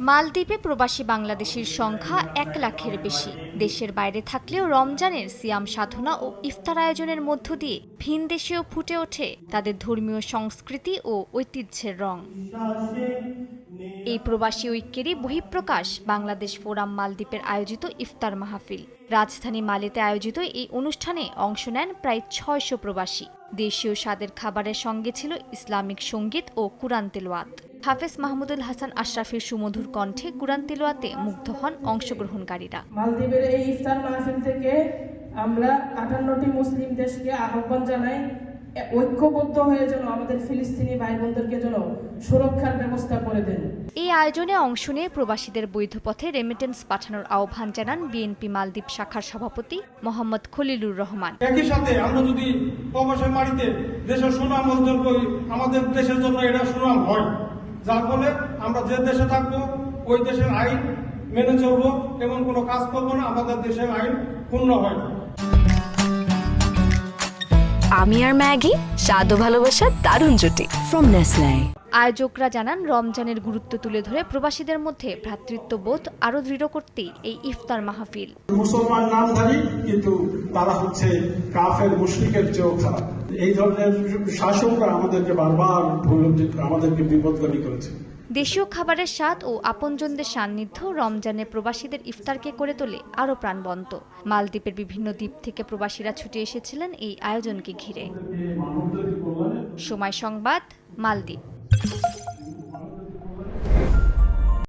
মালদ্বীপে প্রবাসী বাংলাদেশির সংখ্যা এক লাখের বেশি। দেশের বাইরে থাকলেও রমজানের সিয়াম সাধনা ও ইফতার আয়োজনের মধ্য দিয়ে ভিন দেশেও ফুটে ওঠে তাদের ধর্মীয় সংস্কৃতি ও ঐতিহ্যের রং। এই প্রবাসী ঐক্যেরই বহিঃপ্রকাশ বাংলাদেশ ফোরাম মালদ্বীপের আয়োজিত ইফতার মাহফিল। রাজধানী মালেতে আয়োজিত এই অনুষ্ঠানে অংশ নেন প্রায় ছয়শো প্রবাসী। দেশীয় স্বাদের খাবারের সঙ্গে ছিল ইসলামিক সংগীত ও কুরআন তেলোয়াত হাফেজ মাহমুদুল হাসান আশরাফের সুমধুর কণ্ঠে কুরআন তেলোয়াতে মুগ্ধ হন অংশগ্রহণকারীরা। মালদ্বীপের এই ইফতার মাহফিল থেকে আমরা আটান্নটি মুসলিম দেশকে আহ্বান জানাই ঐক্যবদ্ধ হয়ে যেন আমাদের ফিলিস্তিনি ভাই বোনদেরকে যেন সুরক্ষার ব্যবস্থা করে দেন। এই আয়োজনে অংশ নিয়ে প্রবাসীদের বৈধ পথে রেমিটেন্স পাঠানোর আহ্বান জানান বিএনপি মালদ্বীপ শাখার সভাপতি মোহাম্মদ খলিলুর রহমান। একই সাথে আমরা যদি প্রবাসের মাটিতে দেশের সুনাম অর্জন করি আমাদের দেশের জন্য এটা সুনাম হয়। যার ফলে আমরা যে দেশে থাকব ওই দেশের আইন মেনে চলবো এমন কোনো কাজ করব না আমাদের দেশের আইন পূর্ণ হয়। আমি আর ম্যাগি স্বাদ ও ভালোবাসার দারুণ জুটি। ফ্রম নেসলে আয়োজকরা জানান রমজানের গুরুত্ব তুলে ধরে প্রবাসীদের মধ্যে ভ্রাতৃত্ববোধ আরও দৃঢ় করতেই এই ইফতার মাহফিল। মুসলমান নামধারী কিন্তু তারা হচ্ছে কাফের মুশরিকের চেয়েও খারাপ। এই ধরনের শাসকরা আমাদেরকে বারবার ভুল আমাদেরকে বিপদগামী করেছে। দেশীয় খাবারের স্বাদ ও আপনজনদের সান্নিধ্য রমজানে প্রবাসীদের ইফতারকে করে তোলে আরও প্রাণবন্ত। মালদ্বীপের বিভিন্ন দ্বীপ থেকে প্রবাসীরা ছুটে এসেছিলেন এই আয়োজনকে ঘিরে। সময় সংবাদ, মালদ্বীপ।